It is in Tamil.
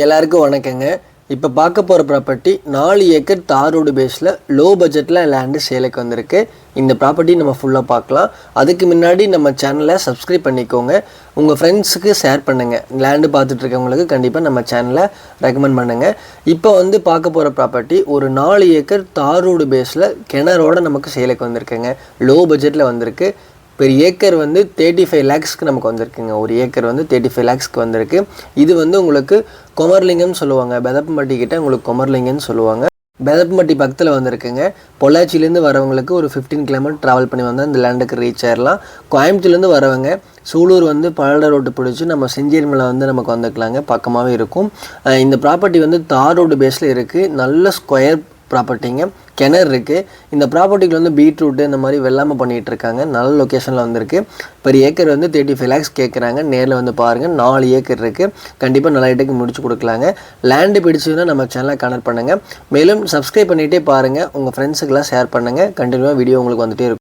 எல்லாருக்கும் வணக்கங்க. இப்போ பார்க்க போகிற ப்ராப்பர்ட்டி நாலு ஏக்கர் தார் ரோடு பேஸில் லோ பட்ஜெட்டில் லேண்டு சேலுக்கு வந்திருக்கு. இந்த ப்ராப்பர்ட்டி நம்ம ஃபுல்லாக பார்க்கலாம். அதுக்கு முன்னாடி நம்ம சேனலை சப்ஸ்கிரைப் பண்ணிக்கோங்க. உங்கள் ஃப்ரெண்ட்ஸுக்கு ஷேர் பண்ணுங்கள் லேண்டு பார்த்துட்டு இருக்கவங்களுக்கு கண்டிப்பாக நம்ம சேனலை ரெக்கமெண்ட் பண்ணுங்கள் இப்போ வந்து பார்க்க போகிற ப்ராப்பர்ட்டி ஒரு நாலு ஏக்கர் தார் ரோடு பேஸில் கிணறோட நமக்கு சேலுக்கு வந்திருக்குங்க. லோ பட்ஜெட்டில் வந்திருக்கு. பெர் ஏக்கர் வந்து தேர்ட்டி ஃபைவ் லேக்ஸ்க்கு நமக்கு வந்திருக்குங்க. ஒரு ஏக்கர் வந்து தேர்ட்டி ஃபைவ் லேக்ஸ்க்கு வந்திருக்கு. இது வந்து உங்களுக்கு கொமர்லிங்கம்னு சொல்லுவாங்க. பெதப்பம்பட்டி கிட்ட உங்களுக்கு கொமர்லிங்கம்னு சொல்லுவாங்க. பெதப்பம்பட்டி பக்கத்தில் வந்திருக்குங்க. பொள்ளாச்சிலேருந்து வரவங்களுக்கு ஒரு ஃபிஃப்டீன் கிலோமீட்டர் ட்ராவல் பண்ணி வந்தால் இந்த லேண்டுக்கு ரீச் ஆயிடலாம் கோயம்புத்தூர்லேருந்து வரவங்க சூலூர் வந்து பழட ரோட்டு பிடிச்சி நம்ம செஞ்சேரி மலை வந்து நமக்கு வந்துக்கலாங்க. பக்கமாகவே இருக்கும். இந்த ப்ராப்பர்ட்டி வந்து தார் ரோடு பேஸில் இருக்குது நல்ல ஸ்கொயர் ப்ராப்பர்ட்டிங்க கிணறு இருக்குது இந்த ப்ராப்பர்ட்டிக்கு வந்து பீட்ரூட்டு இந்த மாதிரி வெள்ளாமை பண்ணிகிட்டு இருக்காங்க. நல்ல லொக்கேஷனில் வந்திருக்கு. பெர் ஏக்கர் வந்து தேர்ட்டி ஃபைவ் லேக்ஸ் கேட்குறாங்க நேரில் வந்து பாருங்கள் நாலு ஏக்கர் இருக்குது கண்டிப்பாக நல்ல இடத்துக்கு முடிச்சு கொடுக்கலாங்க. லேண்டு பிடிச்சதுன்னா நம்ம சேனலை கனெக்ட் பண்ணுங்கள் மேலும் சப்ஸ்கிரைப் பண்ணிகிட்டே பாருங்கள் உங்கள் ஃப்ரெண்ட்ஸுக்கெல்லாம் ஷேர் பண்ணுங்கள் கண்டினியூவாக வீடியோ உங்களுக்கு வந்துகிட்டே இருக்கும்.